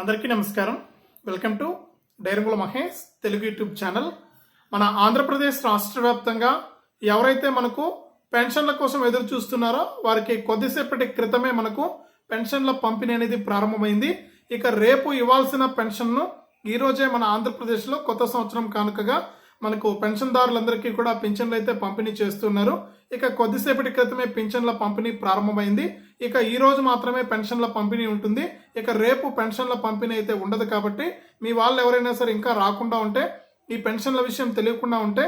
అందరికీ నమస్కారం. Welcome to డైరంగుల మహేష్ తెలుగు యూట్యూబ్ ఛానల్. మన ఆంధ్రప్రదేశ్ రాష్ట్ర వ్యాప్తంగా ఎవరైతే మనకు పెన్షన్ల కోసం ఎదురు చూస్తున్నారో వారికి కొద్దిసేపటి క్రితమే మనకు పెన్షన్ల పంపిణీ అనేది ప్రారంభమైంది. ఇక రేపు ఇవ్వాల్సిన పెన్షన్ను ఈరోజే మన ఆంధ్రప్రదేశ్లో కొత్త సంవత్సరం కానుకగా మనకు పెన్షన్దారులందరికీ కూడా పింఛన్లు అయితే పంపిణీ చేస్తున్నారు. ఇక కొద్దిసేపటి క్రితమే పింఛన్ల పంపిణీ ప్రారంభమైంది. ఇక ఈ రోజు మాత్రమే పెన్షన్ల పంపిణీ ఉంటుంది. ఇక రేపు పెన్షన్ల పంపిణీ అయితే ఉండదు కాబట్టి మీ వాళ్ళు ఎవరైనా సరే ఇంకా రాకుండా ఉంటే ఈ పెన్షన్ల విషయం తెలియకుండా ఉంటే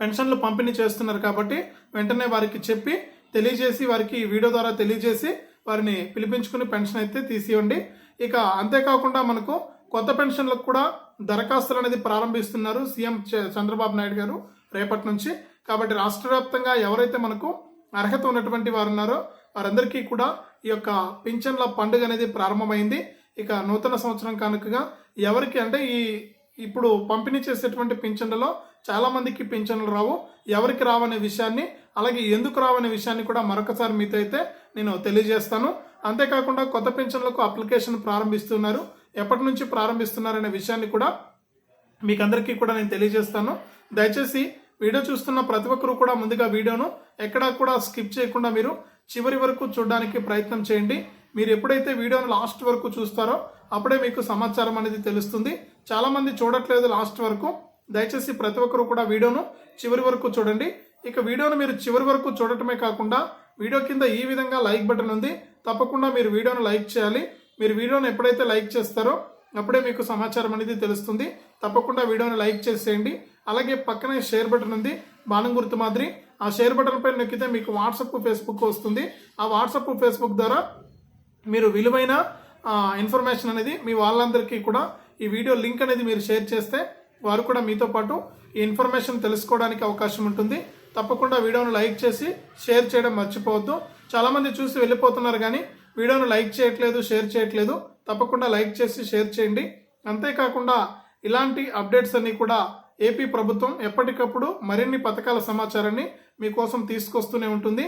పెన్షన్లు పంపిణీ చేస్తున్నారు కాబట్టి వెంటనే వారికి చెప్పి తెలియజేసి వారికి ఈ వీడియో ద్వారా తెలియజేసి వారిని పిలిపించుకుని పెన్షన్ అయితే తీసివ్వండి. ఇక అంతేకాకుండా మనకు కొత్త పెన్షన్లకు కూడా దరఖాస్తులు అనేది ప్రారంభిస్తున్నారు సీఎం చ- చంద్రబాబు నాయుడు గారు రేపటి నుంచి. కాబట్టి రాష్ట్ర వ్యాప్తంగా ఎవరైతే మనకు అర్హత ఉన్నటువంటి వారు ఉన్నారో వారందరికీ కూడా ఈ యొక్క పింఛన్ల పండుగ అనేది ప్రారంభమైంది. ఇక నూతన సంవత్సరం కానుకగా ఎవరికి అంటే ఈ ఇప్పుడు పంపిణీ చేసేటువంటి పింఛన్లలో చాలామందికి పింఛన్లు రావు. ఎవరికి రావనే విషయాన్ని అలాగే ఎందుకు రావనే విషయాన్ని కూడా మరొకసారి మీతో అయితే నేను తెలియజేస్తాను. అంతేకాకుండా కొత్త పింఛన్లకు అప్లికేషన్ ప్రారంభిస్తున్నారు. ఎప్పటి నుంచి ప్రారంభిస్తున్నారనే విషయాన్ని కూడా మీకు అందరికీ కూడా నేను తెలియజేస్తాను. దయచేసి వీడియో చూస్తున్న ప్రతి ఒక్కరు కూడా ముందుగా వీడియోను ఎక్కడా కూడా స్కిప్ చేయకుండా మీరు చివరి వరకు చూడడానికి ప్రయత్నం చేయండి. మీరు ఎప్పుడైతే వీడియోను లాస్ట్ వరకు చూస్తారో అప్పుడే మీకు సమాచారం అనేది తెలుస్తుంది. చాలామంది చూడట్లేదు లాస్ట్ వరకు. దయచేసి ప్రతి ఒక్కరు కూడా వీడియోను చివరి వరకు చూడండి. ఇక వీడియోను మీరు చివరి వరకు చూడటమే కాకుండా వీడియో కింద ఈ విధంగా లైక్ బటన్ ఉంది. తప్పకుండా మీరు వీడియోను లైక్ చేయాలి. మీరు వీడియోను ఎప్పుడైతే లైక్ చేస్తారో అప్పుడే మీకు సమాచారం అనేది తెలుస్తుంది. తప్పకుండా వీడియోని లైక్ చేసేయండి. అలాగే పక్కనే షేర్ బటన్ ఉంది. బాణం గుర్తు మాదిరి. ఆ షేర్ బటన్ పైన నొక్కితే మీకు వాట్సప్ ఫేస్బుక్ వస్తుంది. ఆ వాట్సప్ ఫేస్బుక్ ద్వారా మీరు విలువైన ఇన్ఫర్మేషన్ అనేది మీ వాళ్ళందరికీ కూడా ఈ వీడియో లింక్ అనేది మీరు షేర్ చేస్తే వారు కూడా మీతో పాటు ఈ ఇన్ఫర్మేషన్ తెలుసుకోవడానికి అవకాశం ఉంటుంది. తప్పకుండా వీడియోను లైక్ చేసి షేర్ చేయడం మర్చిపోవద్దు. చాలామంది చూసి వెళ్ళిపోతున్నారు కానీ వీడియోను లైక్ చేయట్లేదు షేర్ చేయట్లేదు. తప్పకుండా లైక్ చేసి షేర్ చేయండి. అంతేకాకుండా ఇలాంటి అప్డేట్స్ అన్నీ కూడా ఏపీ ప్రభుత్వం ఎప్పటికప్పుడు మరిన్ని పథకాల సమాచారాన్ని మీకోసం తీసుకొస్తూనే ఉంటుంది.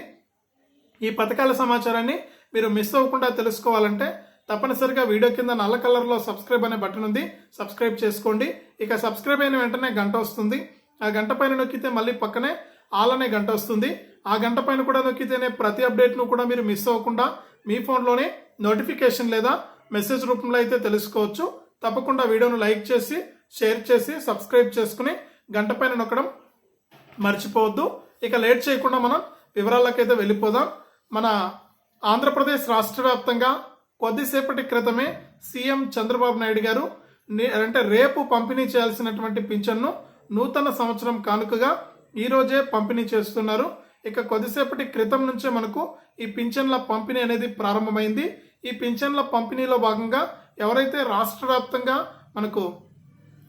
ఈ పథకాల సమాచారాన్ని మీరు మిస్ అవ్వకుండా తెలుసుకోవాలంటే తప్పనిసరిగా వీడియో కింద నల్ల కలర్లో సబ్స్క్రైబ్ అనే బటన్ ఉంది. సబ్స్క్రైబ్ చేసుకోండి. ఇక సబ్స్క్రైబ్ అయిన వెంటనే గంట వస్తుంది. ఆ గంట పైన నొక్కితే మళ్ళీ పక్కనే ఆల్ అనే గంట వస్తుంది. ఆ గంట పైన కూడా నొక్కితేనే ప్రతి అప్డేట్ను కూడా మీరు మిస్ అవ్వకుండా మీ ఫోన్లోనే నోటిఫికేషన్ లేదా మెసేజ్ రూపంలో అయితే తెలుసుకోవచ్చు. తప్పకుండా వీడియోను లైక్ చేసి షేర్ చేసి సబ్స్క్రైబ్ చేసుకుని గంట పైన నొక్కడం మర్చిపోవద్దు. ఇక లేట్ చేయకుండా మనం వివరాలకైతే వెళ్ళిపోదాం. మన ఆంధ్రప్రదేశ్ రాష్ట్ర వ్యాప్తంగా కొద్దిసేపటి క్రితమే సీఎం చంద్రబాబు నాయుడు గారు అంటే రేపు పంపిణీ చేయాల్సినటువంటి పింఛన్ను నూతన సంవత్సరం కానుకగా ఈరోజే పంపిణీ చేస్తున్నారు. ఇక కొద్దిసేపటి క్రితం నుంచే మనకు ఈ పింఛన్ల పంపిణీ అనేది ప్రారంభమైంది. ఈ పింఛన్ల పంపిణీలో భాగంగా ఎవరైతే రాష్ట్ర వ్యాప్తంగా మనకు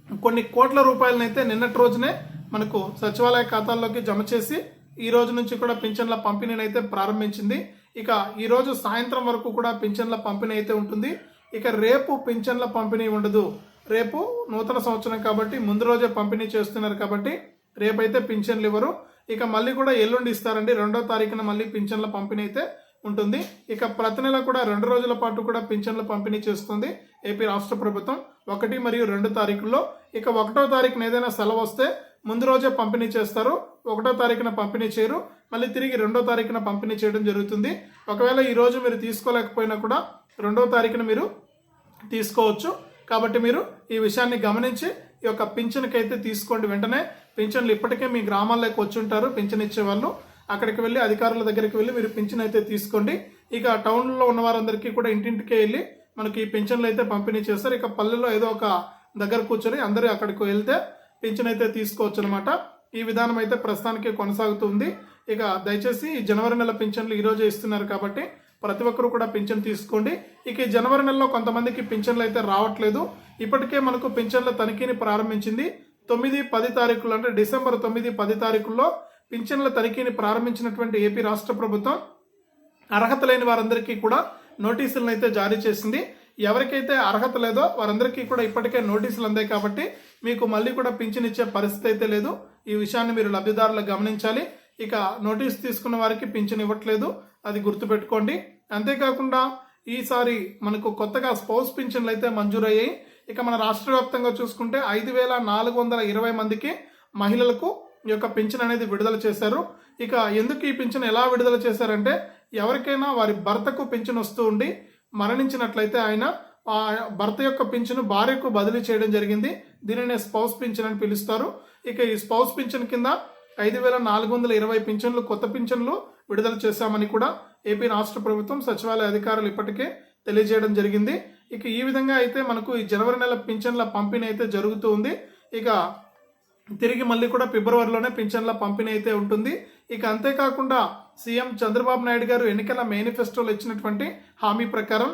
కొన్ని కోట్ల రూపాయలనైతే నిన్నటి రోజునే మనకు సచివాలయ ఖాతాల్లోకి జమ చేసి ఈ రోజు నుంచి కూడా పింఛన్ల పంపిణీని అయితే ప్రారంభించింది. ఇక ఈ రోజు సాయంత్రం వరకు కూడా పింఛన్ల పంపిణీ అయితే ఉంటుంది. ఇక రేపు పింఛన్ల పంపిణీ ఉండదు. రేపు నూతన సంవత్సరం కాబట్టి ముందు రోజే పంపిణీ చేస్తున్నారు కాబట్టి రేపైతే పింఛన్లు ఇవ్వరు. ఇక మళ్ళీ కూడా ఎల్లుండి ఇస్తారండి. రెండో తారీఖున మళ్ళీ పింఛన్ల పంపిణీ అయితే ఉంటుంది. ఇక ప్రతి నెల కూడా రెండు రోజుల పాటు కూడా పింఛన్ల పంపిణీ చేస్తుంది ఏపీ రాష్ట్ర ప్రభుత్వం. ఒకటి మరియు రెండు తారీఖుల్లో. ఇక ఒకటో తారీఖున ఏదైనా సెలవు వస్తే ముందు రోజే పంపిణీ చేస్తారు. ఒకటో తారీఖున పంపిణీ చేయరు. మళ్ళీ తిరిగి రెండో తారీఖున పంపిణీ చేయడం జరుగుతుంది. ఒకవేళ ఈరోజు మీరు తీసుకోలేకపోయినా కూడా రెండో తారీఖున మీరు తీసుకోవచ్చు. కాబట్టి మీరు ఈ విషయాన్ని గమనించి ఈ యొక్క పింఛన్కి అయితే తీసుకోండి వెంటనే. పింఛన్లు ఇప్పటికే మీ గ్రామాల్లోకి వచ్చి ఉంటారు పింఛన్ ఇచ్చే వాళ్ళు అక్కడికి వెళ్ళి అధికారుల దగ్గరికి వెళ్ళి మీరు పింఛన్ అయితే తీసుకోండి. ఇక టౌన్లో ఉన్న వారందరికీ కూడా ఇంటింటికే వెళ్ళి మనకి ఈ పింఛన్లు అయితే పంపిణీ చేస్తారు. ఇక పల్లెలో ఏదో ఒక దగ్గర కూర్చొని అందరూ అక్కడికి వెళ్తే పింఛన్ అయితే తీసుకోవచ్చు అనమాట ఈ విధానం అయితే ప్రస్తుతానికి కొనసాగుతుంది. ఇక దయచేసి ఈ జనవరి నెల పింఛన్లు ఈరోజు ఇస్తున్నారు కాబట్టి ప్రతి ఒక్కరు కూడా పింఛన్ తీసుకోండి. ఇక ఈ జనవరి నెలలో కొంతమందికి పింఛన్లు అయితే రావట్లేదు. ఇప్పటికే మనకు పింఛన్ల తనిఖీని ప్రారంభించింది. తొమ్మిది పది తారీఖులు అంటే డిసెంబర్ తొమ్మిది పది తారీఖుల్లో పింఛన్ల తనిఖీని ప్రారంభించినటువంటి ఏపీ రాష్ట్ర ప్రభుత్వం. అర్హత లేని వారందరికీ కూడా నోటీసులను అయితే జారీ చేసింది. ఎవరికైతే అర్హత లేదో వారందరికీ కూడా ఇప్పటికే నోటీసులు అందాయి కాబట్టి మీకు మళ్ళీ కూడా పింఛన్ ఇచ్చే పరిస్థితి అయితే లేదు. ఈ విషయాన్ని మీరు లబ్ధిదారులు గమనించాలి. ఇక నోటీస్ తీసుకున్న వారికి పింఛన్ ఇవ్వట్లేదు. అది గుర్తుపెట్టుకోండి. అంతేకాకుండా ఈసారి మనకు కొత్తగా స్పౌస్ పింఛన్లు అయితే మంజూరయ్యాయి. ఇక మన రాష్ట్ర వ్యాప్తంగా చూసుకుంటే ఐదు వేల నాలుగు వందల ఇరవై మందికి మహిళలకు ఈ యొక్క పింఛన్ అనేది విడుదల చేశారు. ఇక ఎందుకు ఈ పింఛన్ ఎలా విడుదల చేశారంటే ఎవరికైనా వారి భర్తకు పింఛను వస్తూ ఉండి మరణించినట్లయితే ఆయన ఆ భర్త యొక్క పింఛను భార్యకు బదిలీ చేయడం జరిగింది. దీనినే స్పౌస్ పింఛన్ అని పిలుస్తారు. ఇక ఈ స్పౌస్ పింఛన్ కింద ఐదు వేల నాలుగు వందల ఇరవై పింఛన్లు కొత్త పింఛన్లు విడుదల చేశామని కూడా ఏపీ రాష్ట్ర ప్రభుత్వం సచివాలయ అధికారులు ఇప్పటికే తెలియజేయడం జరిగింది. ఇక ఈ విధంగా అయితే మనకు ఈ జనవరి నెల పింఛన్ల పంపిణీ అయితే జరుగుతూ ఉంది. ఇక తిరిగి మళ్ళీ కూడా ఫిబ్రవరిలోనే పింఛన్ల పంపిణీ అయితే ఉంటుంది. ఇక అంతేకాకుండా సీఎం చంద్రబాబు నాయుడు గారు ఎన్నికల మేనిఫెస్టోలో ఇచ్చినటువంటి హామీ ప్రకారం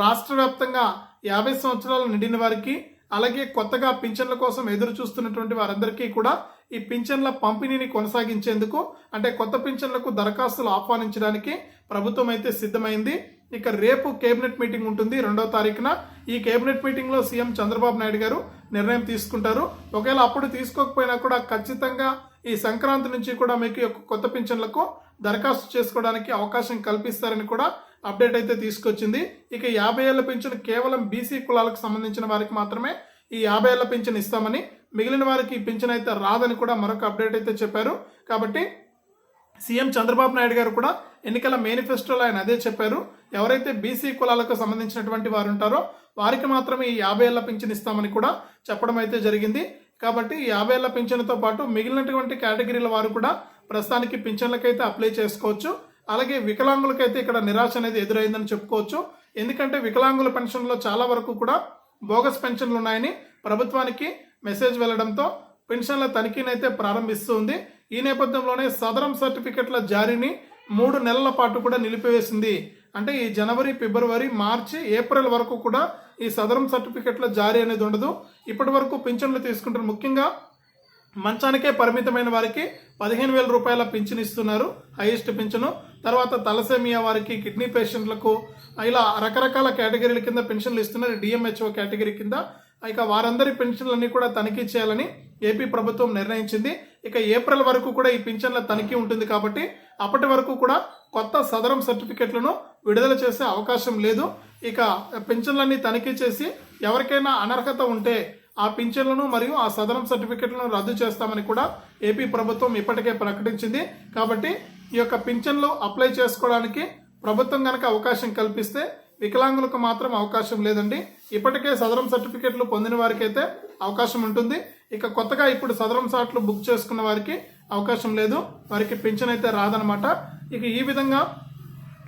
రాష్ట్ర వ్యాప్తంగా యాభై సంవత్సరాలు నిండిన వారికి అలాగే కొత్తగా పింఛన్ల కోసం ఎదురు చూస్తున్నటువంటి వారందరికీ కూడా ఈ పింఛన్ల పంపిణీని కొనసాగించేందుకు అంటే కొత్త పింఛన్లకు దరఖాస్తులు ఆహ్వానించడానికి ప్రభుత్వం అయితే సిద్ధమైంది. ఇక రేపు కేబినెట్ మీటింగ్ ఉంటుంది రెండవ తారీఖున. ఈ కేబినెట్ మీటింగ్లో సీఎం చంద్రబాబు నాయుడు గారు నిర్ణయం తీసుకుంటారు. ఒకవేళ అప్పుడు తీసుకోకపోయినా కూడా ఖచ్చితంగా ఈ సంక్రాంతి నుంచి కూడా మీకు యొక్క కొత్త పింఛన్లకు దరఖాస్తు చేసుకోవడానికి అవకాశం కల్పిస్తారని కూడా అప్డేట్ అయితే తీసుకొచ్చింది. ఇక యాభై ఏళ్ళ పింఛను కేవలం బీసీ కులాలకు సంబంధించిన వారికి మాత్రమే ఈ యాభై ఏళ్ళ పింఛను ఇస్తామని మిగిలిన వారికి ఈ పింఛన్ అయితే రాదని కూడా మరొక అప్డేట్ అయితే చెప్పారు. కాబట్టి సీఎం చంద్రబాబు నాయుడు గారు కూడా ఎన్నికల మేనిఫెస్టోలో ఆయన అదే చెప్పారు. ఎవరైతే బీసీ కులాలకు సంబంధించినటువంటి వారు ఉంటారో వారికి మాత్రమే ఈ యాభై ఏళ్ళ పింఛన్ ఇస్తామని కూడా చెప్పడం అయితే జరిగింది. కాబట్టి యాభై ఏళ్ళ పింఛన్తో పాటు మిగిలినటువంటి కేటగిరీల వారు కూడా ప్రస్తుతానికి పింఛన్లకైతే అప్లై చేసుకోవచ్చు. అలాగే వికలాంగులకైతే ఇక్కడ నిరాశ అనేది ఎదురైందని చెప్పుకోవచ్చు. ఎందుకంటే వికలాంగుల పెన్షన్లో చాలా వరకు కూడా బోగస్ పెన్షన్లు ఉన్నాయని ప్రభుత్వానికి మెసేజ్ వెళ్ళడంతో పెన్షన్ల తనిఖీనైతే ప్రారంభిస్తుంది. ఈ నేపథ్యంలోనే సదరం సర్టిఫికెట్ల జారీని మూడు నెలల పాటు కూడా నిలిపివేసింది. అంటే ఈ జనవరి ఫిబ్రవరి మార్చి ఏప్రిల్ వరకు కూడా ఈ సదరం సర్టిఫికెట్ల జారీ అనేది ఉండదు. ఇప్పటి వరకు పింఛన్లు తీసుకుంటారు ముఖ్యంగా మంచానికే పరిమితమైన వారికి పదిహేను వేల రూపాయల పింఛన్ ఇస్తున్నారు హైయెస్ట్ పింఛను. తర్వాత తలసేమియా వారికి కిడ్నీ పేషెంట్లకు ఇలా రకరకాల కేటగిరీల కింద పెన్షన్లు ఇస్తున్నారు డిఎంహెచ్ఓ కేటగిరీ కింద. ఇక వారందరి పెన్షన్లన్నీ కూడా తనిఖీ చేయాలని ఏపీ ప్రభుత్వం నిర్ణయించింది. ఇక ఏప్రిల్ వరకు కూడా ఈ పింఛన్ల తనిఖీ ఉంటుంది కాబట్టి అప్పటి వరకు కూడా కొత్త సదరం సర్టిఫికెట్లను విడుదల చేసే అవకాశం లేదు. ఇక పింఛన్లన్నీ తనిఖీ చేసి ఎవరికైనా అనర్హత ఉంటే ఆ పింఛన్లను మరియు ఆ సదరం సర్టిఫికెట్లను రద్దు చేస్తామని కూడా ఏపీ ప్రభుత్వం ఇప్పటికే ప్రకటించింది. కాబట్టి ఈ యొక్క పింఛన్లు అప్లై చేసుకోవడానికి ప్రభుత్వం కనుక అవకాశం కల్పిస్తే వికలాంగులకు మాత్రం అవకాశం లేదండి. ఇప్పటికే సదరం సర్టిఫికెట్లు పొందిన వారికైతే అవకాశం ఉంటుంది. ఇక కొత్తగా ఇప్పుడు సదరం సాట్లు బుక్ చేసుకున్న వారికి అవకాశం లేదు. వారికి పింఛన్ అయితే రాదనమాట ఇక ఈ విధంగా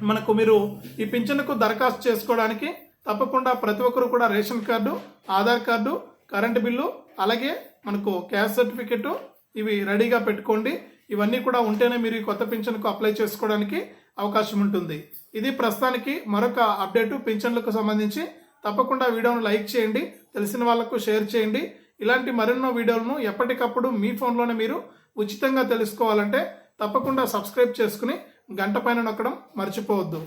మనకు మీరు ఈ పింఛన్కు దరఖాస్తు చేసుకోవడానికి తప్పకుండా ప్రతి ఒక్కరు కూడా ration card Aadhaar card current bill అలాగే మనకు క్యాష్ సర్టిఫికెట్ ఇవి రెడీగా పెట్టుకోండి. ఇవన్నీ కూడా ఉంటేనే మీరు ఈ కొత్త పింఛన్కు అప్లై చేసుకోవడానికి అవకాశం ఉంటుంది. ఇది ప్రస్తుతానికి మరొక అప్డేటు పింఛన్లకు సంబంధించి. తప్పకుండా వీడియోను లైక్ చేయండి. తెలిసిన వాళ్ళకు షేర్ చేయండి. ఇలాంటి మరెన్నో వీడియోలను ఎప్పటికప్పుడు మీ ఫోన్లోనే మీరు ఉచితంగా తెలుసుకోవాలంటే తప్పకుండా సబ్స్క్రైబ్ చేసుకుని గంట పైన నొక్కడం మర్చిపోవద్దు.